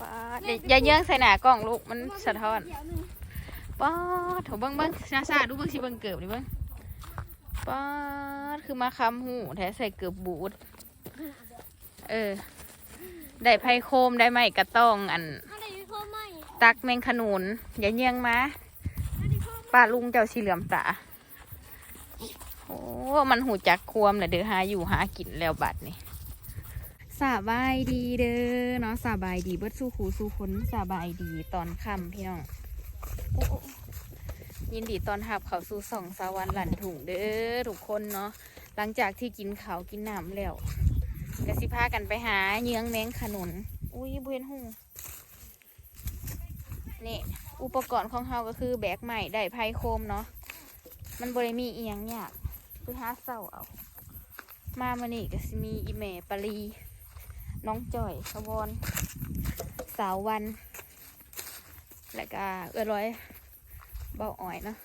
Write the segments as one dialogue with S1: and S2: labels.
S1: ป้าดอย่าอย่าเยื่องใส่หน้ากล้องลูกมันสะท้อน
S2: เดี๋ยวหนึ่ง
S1: ป้าดโถเบิ้งเบิ้งซาซาดูเบิ้งสิเบิ้งเกือบดิเบิ้งป้าดคือมาคำหูแท้ใส่เกือบบูดเออ ได้ไพ่โคมได้ไหมกระต้องอัน
S2: อะไรพ่อไม่
S1: ตักแมงขนุนอย่าเยี่ยงมาป้าลุงเจ้าสีเหลือมตาโอ้ มันหูจักควมแหละเด้อหาอยู่หากินแล้วบัดนี่ สบายดีเด้อเนาะสบายดีเบิดสู้ขูสู้คนสบายดีตอนค่ำพี่น้องยินดีตอนหับเขาสู่สองสวรรค์หลันถุงเด้อทุกคนเนาะหลังจากที่กินเขากินน้ำแล้วก็สิพากันไปหาเยื้องแมงขนุนอุ้ยเบเห็นหูนี่อุปกรณ์ของเราก็คือแบกใหม่ได้ไพโคมเนาะมันบริมีเอียงยากคือหาเศร้าเอา มามานี่ก็สิมีอีเมปารี น้องจ่อยขบวนสาววัน แล้วก็เอื้อร้อยเบาอ่อยเนาะ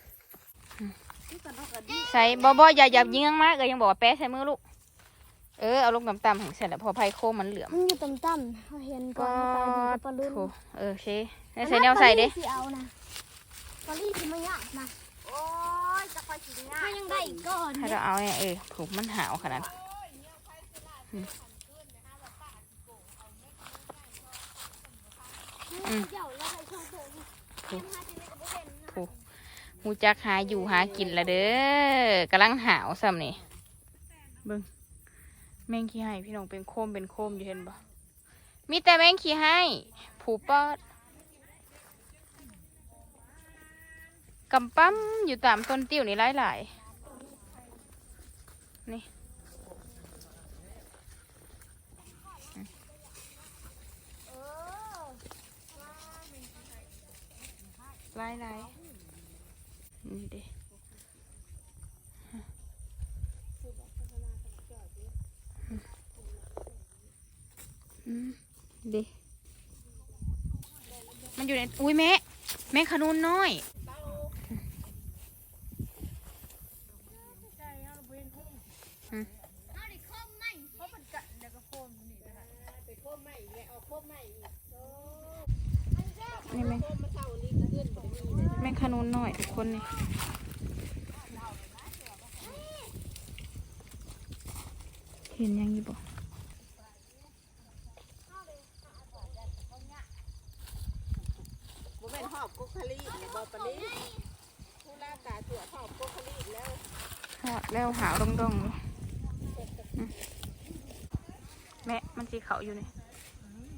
S2: ที่ตอนนั้นก็ดี
S1: ใส่บอบออย่าหยับยิงมากเลยยังบอกว่าแป๊ะใส่มือลูก เออเอาลงต่ำๆของเสร็จแล้วพอไพ่โคมมันเหลือม
S2: มันอยู่ต่ำๆเขาเห็นก่อนปลาดีกับปลาลื่น
S1: โถเออโอเคให้ใส่แนวใส่เด้
S2: สิเอานะปลาลี่ที่ไม่ยากนะ
S3: โอ้ยจะคอยกินง่า
S2: ถ้ายยังได้อีกก่อน
S1: ถ้าเราเอาเนี่ยเออถูกมันหาวขนาด อืม
S2: เดี๋ยวเราไปช่องโถง
S1: ถูกถูกหูจักหาอยู่หากินละเด้อกำลังหาวซ้ำนี่เบิ่งแมงขี้ให้พี่น้องเป็นโคมเป็นโคมอยู่เห็นบ่มีแต่แมงขี้ให้ผูปอดกำปั้มอยู่ตามต้นติ้วนี่หลายๆนี่
S2: เออ
S1: หลายหลายนี่เด้อืม เด้มันอยู่ใน อุ้ยแม่ แม่ขนุนน้อย
S2: เอาดิคมไหม
S1: นี่แม่แม่ขนุนน้อยทุกคนนี่เห็นยังอยู่บ่
S3: นหอบกุ๊กคลีเนี่ยบ่ปานนี้ผู้ล่ากาตัวหอบกุ๊กคลีแล้ว
S1: หอดแล้วหาวดองดองๆเลยอืมแม่มันสีเขาอยู่นี่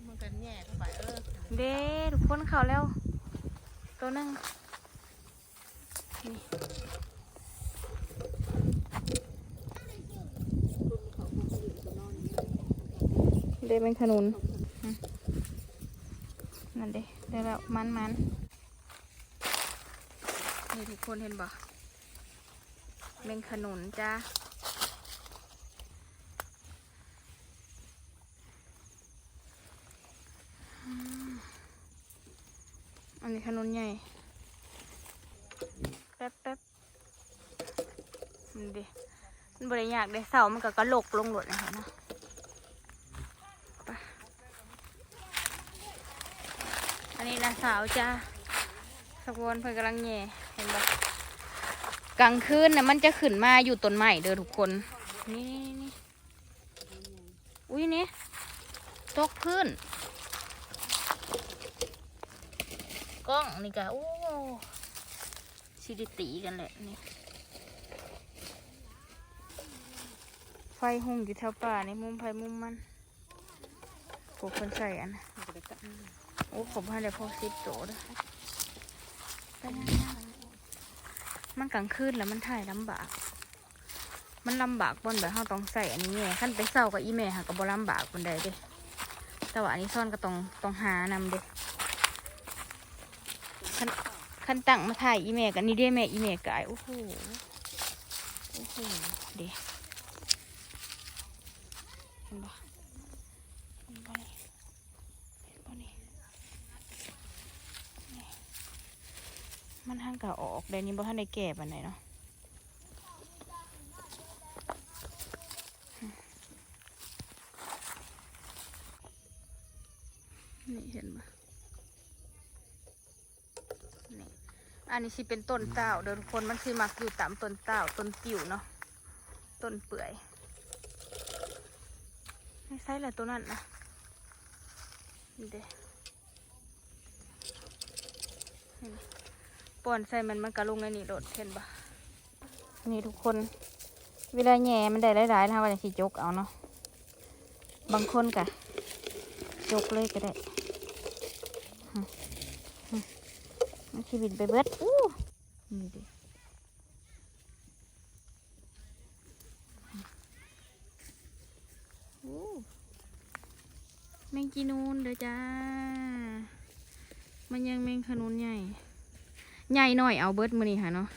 S3: มันก็แย่เข้าไปเออ
S1: เด้ทุกคนเขาแล้ว ตัวหนึงนี่เด้เป็นขนุนอืม นั่นเด้ได้แล้วมันมันนี่ทุกคนเห็นบ่เป็นขนุนจ้าอันนี้ขนุนใหญ่ แป๊บแป๊บนี่ดิมันบริยากได้เสามันก็กระโหลกลงหลดนะคะเนาะไปอั นนี้นะสาวจ้าสะพวนเพื่อนกำลังแย่เห็นปะกลางคืนนะมันจะขึ้นมาอยู่ต้นไม้เด้อทุกคน นี่นี่นี่อุ้ยนี่ตกพื้นกล้องนี่กะโอ้สิด้ตีกันแหละนี่ไฟหุ่งอยู่แถวป่าในมุมไฟมุมมันพวกคนใส่อันนะ โอ้ผมให้เลยพอสิบโตด้วยไปนั่นมันกลางคืนแล้วมันถ่ายลำบาก มันลำบากบนแบบเราต้องใส่อันนี้ไงขั้นไปเศร้ากับอีเมหากับบลำบากบนใดเด้แต่ว่าอันนี้ซ่อนก็ต้องต้องหานำเด้คันคันตั้งมาถ่ายอีเมลกันนี่เด้แม่อีเมลกายโอ้โหโอ้โหเดี๋ยวเห็นปะเห็นปะนี่เห็นปะนี่นี่ มันห่างกะออกเดี๋ยวนี้บ่ทันได้แก่ปานไหนเนาะนี่เห็นไหมนี่ อันนี้สิเป็นต้นเต้าเดินคนมันคือมักอยู่ตามต้นเต้าต้นกิ่วเนาะ ต้นเปื่อยไม่ใช่แหละตัวนั้นนะเด้นี่ ป่อนใส่มันมันกระลุงในนี่โดดเห็นปะนี่ทุกคน เวลาแหย่มันได้หลายๆนะวันนี้สิจกเอาเนาะบางคนกะจกเลยก็ได้หึหึมันชีบินไปเบิดอู้นี่ดิอู้แมงจีนูนเด้อจ้า มันยังแมงขนุนใหญ่ ใหญ่หน่อยเอาเบิร์ดมือนี่ค่ะเนาะ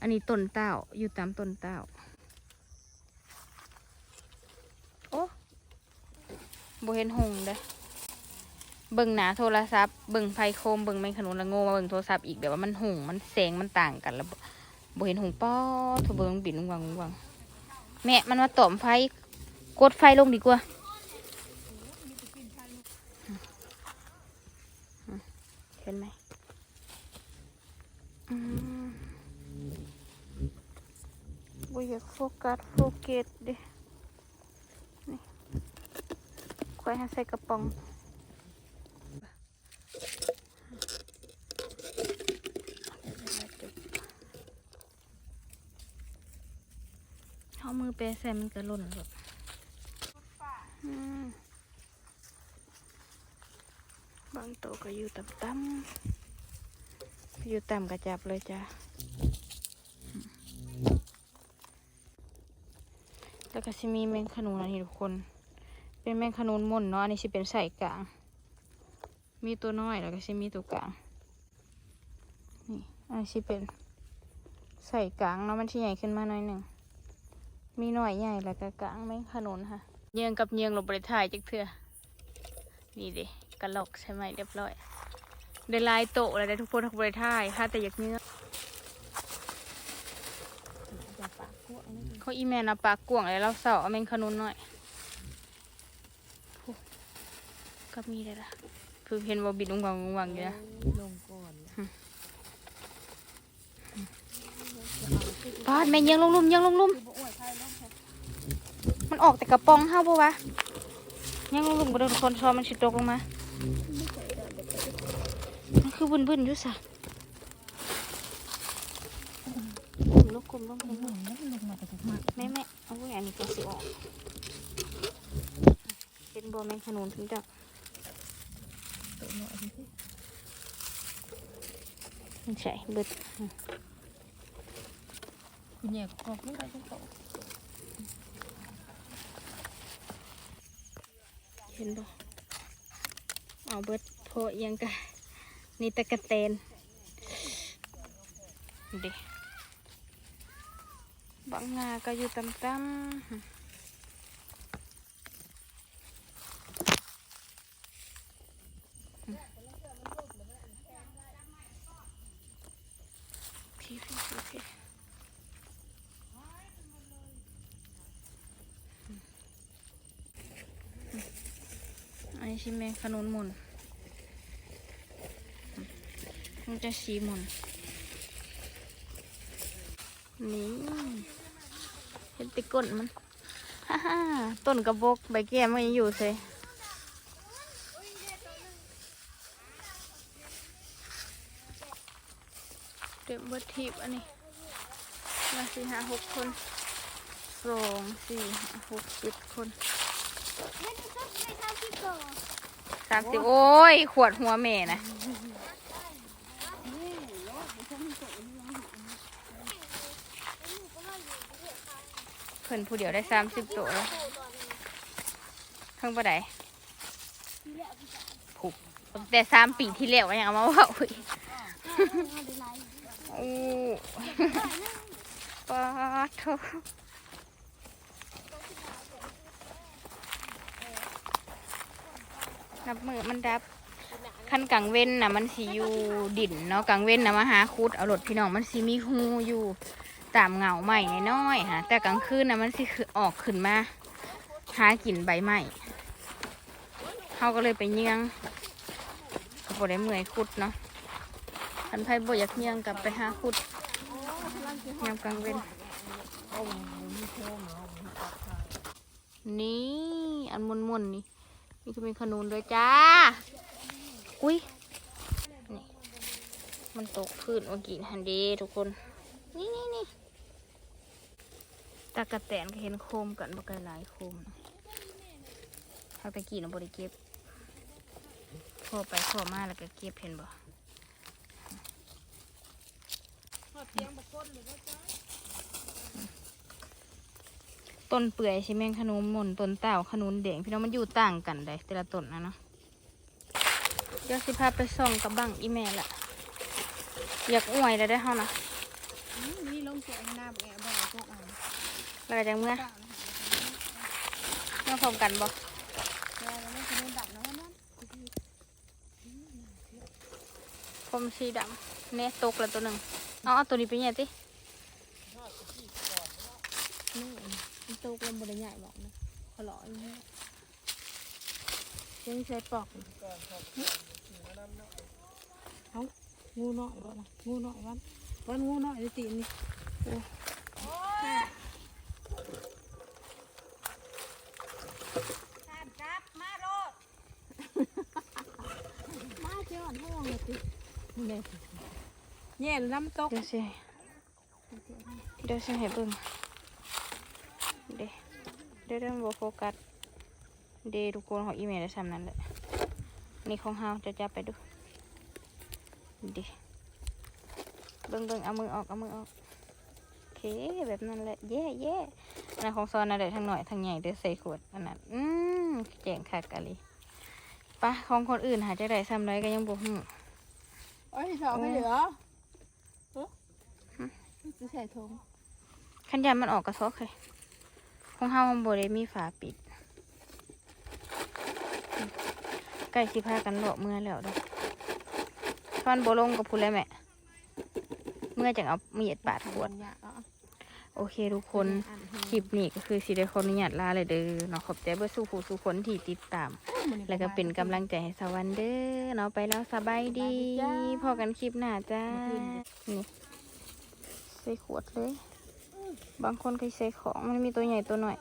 S1: อันนี้ต้นเต้าอยู่ตามต้นเต้า โอ้บเห็นหงเด้เบิ่งหนาโทรศัพท์เบิ่งไฟโคมเบิ่งแมงขนุนละโง่มาเบิ่งโทรศัพท์อีกแบบว่ามันหงมันแสงมันต่างกันแล้วบ่บ่เห็นหงป้อโทรเบิ่งมันบินวังวังแม่มันมาต่อมไฟกดไฟลงดีกว่า เห็นไหมอืม บ่อยากโฟกัสโฟเกตเดิควายให้ใส่กระป๋องเอามือแปะใส่มันก็หล่นหรอกอืมบางตัวก็อยู่ต่ำๆอยู่ต่ำกระจับเลยจ้ะ แล้วก็จะมีแมงขนุนอันนี้ทุกคน เป็นแมงขนุนม่นเนาะอันนี้สิเป็นใส่กลาง มีตัวน้อยแล้วก็สิมีตัวกลาง นี่อันนี้สิเป็นใส่กลางเนาะมันสิใหญ่ขึ้นมาหน่อยหนึ่ง มีหน่อยใหญ่แล้วก็กลางแมงขนุนค่ะเยียงกับเยียงลงไปถ่ายจักเถื่อนี่เดิกระหลอกใช่ไหมเรียบร้อย ได้ลายโตะอะไรได้ทุกคนทุกบริถ่ายค่ะแต่อยากเนื้อ เขาอีแมนเอาปากกวงเลยเราเสาเอาแมงขนุนหน่อยก็มีเลยล่ะคือเห็นว่าบิดอุ้งวังงวังอยู่นะ
S3: ลงก่อน
S1: ปาดแม่ยังลงลุ่มยังลงลุ่มมันออกแต่กระป๋องเฮาปะวะยังลงลุ่มบนคนซอมมันสิตกลงมามันคือบึนบึนอยู่สะ กลุ่มลูกกลุ่มลูกกลุ่มลูก
S3: แล้วมันลงมาแต่จากมาก
S1: แม่แม่เอาไว้อันนี้ก็สิออก เป็นบ่แมงขนุนถึงจะ
S3: ตัวหน่อยสิ
S1: มันใช่เบิด
S3: คุณแย่ยกอกลูกได้จังโต
S1: เห็นบ่เอาเบิดโพอยังกะนี่ตะกะเตนเดิ บางงาก็อยู่ต่ำๆันนี้ชิแมงขนุนหมุนมันจะสีหมุนนี่ เห็นแติก้นมันฮ่าฮ่าต้นกระบอกใบแก้มมันยังอยู่เลยเต็มเบิดทีบอันนี้มาสี่ห้าหกคนสองสี่ห้าหกเจ็ดคน
S2: ไม่ได้ชอบไม่ทำที่ก่อน
S1: สามสิบโอ้ย ขวดหัวแม่นะ พิ่นผู้เดียวได้สามสิบตัวแล้วเพิ่งปะไดผูกตั้งแต่สามปีที่แล้วยังเอามาเว่าอีกโอ้ปาโทนับมือมันดับขั้นกลางเว้นนะมันสีอยู่ดินเนาะกลางเว้นนะมาหาคุดเอารถพี่น้องมันสีมีหูอยู่ ตามเงาใหม่น้อยๆฮะแต่กลางคืนนะมันสิคือออกขึ้นมาหากินใบไม้เขาก็เลยไปเยียงก็บ่ได้เมื่อยขุดเนาะคันไผบ่อยากเยียงกลับไปหาขุดยามกลางเว้นนี่อันมุนๆนี่นี่ก็เป็นขนุนด้วยจ้า อุ้ยนี่มันตกพื้นเมื่อกี้ฮันเดีทุกคน นี่นี่นี่ตากระแตนก็เห็นโคมกันบ่ไกลหลายโคมนะถ้าตะกี้เราบริเก็บพอไปพอมาแล้วก็เก็บเห็นบ่
S3: ทอดเทียงบะก้นเลยก็จ้า
S1: ต้นเปื่อยใช่แมขนุนหม่นต้นเต่าขนุนแดงพี่น้องมันอยู่ต่างกันได้แต่ละต้นนะเนาะเดี๋ยวสิพาไปส่องกับบังอีแม่ละอยากอวยแล้วได้อเฮานะ
S3: นี่ลงเสียงน้ำแอบบ่พวกอัน
S1: แล้วก็จังเมื่อเมื่อพร้อมกันบ่
S3: แล้วไม่เคยดับนะว่านั่น
S1: ผมสีดำเนี่ยตกแล้วตัวหนึ่งเอาเอาตัวนี้ไปเนี่ยติ
S3: นี่มันโตกันบริใหญ่บอกนะขอหล่ออย่างนี้ยังใช้ปอกเอางูน้อยบ่นะงูน้อยวัน วันงูน้อยจะตีนี่มาเจ้าห้องเลยติเนี่ยแย่น้ำตก
S1: เดี๋ยวสิเดี๋ยวสิให้เบิ่งเดี๋ยวเดี๋ยวมันบ่โฟกัสเดยวทุกคนของอีเมลได้ซ้ำนั้นแหละนี่ของเฮาจะจับไปดูเดี๋ยว เบิ่งเบิ่งเอามือออกเอามือออกโอเคแบบนั้นแหละเย่เย่อันนั้นของซอนนะเดี๋ยวทั้งหน่อยทั้งใหญ่เดี๋ยวใส่ขวดอันนั้นอืมแจงคักกะลิปะของคนอื่นหาจะได้ซ้ำไรก็ยังบ่ฮู้
S3: เอ้ยสอบไปเหรอเออจะใส่ถุง
S1: ขันยันมันออกกระซอกเลยของเฮามันบ่ได้มีฝาปิดใกล้สิพากันเลาะเมื่อแล้วเด้อถ้ามันบ่ลงกับพูดแล้วแม่ เมื่อจังเอามีดปาดขวด โอเคทุกคน คลิปนี้ก็คือสิได้ขออนุญาตลาเลยเด้อเนาะขอบใจเบอร์สู้ผู้สู้คนที่ติดตาม แล้วก็เป็นกำลังใจให้สวันเด้อเนาะไปแล้วสบายดีพอกันคลิปหน้าจ้า นี่ใส่ขวดเลย บางคนก็ใส่ของมันมีตัวใหญ่ตัวหน่อย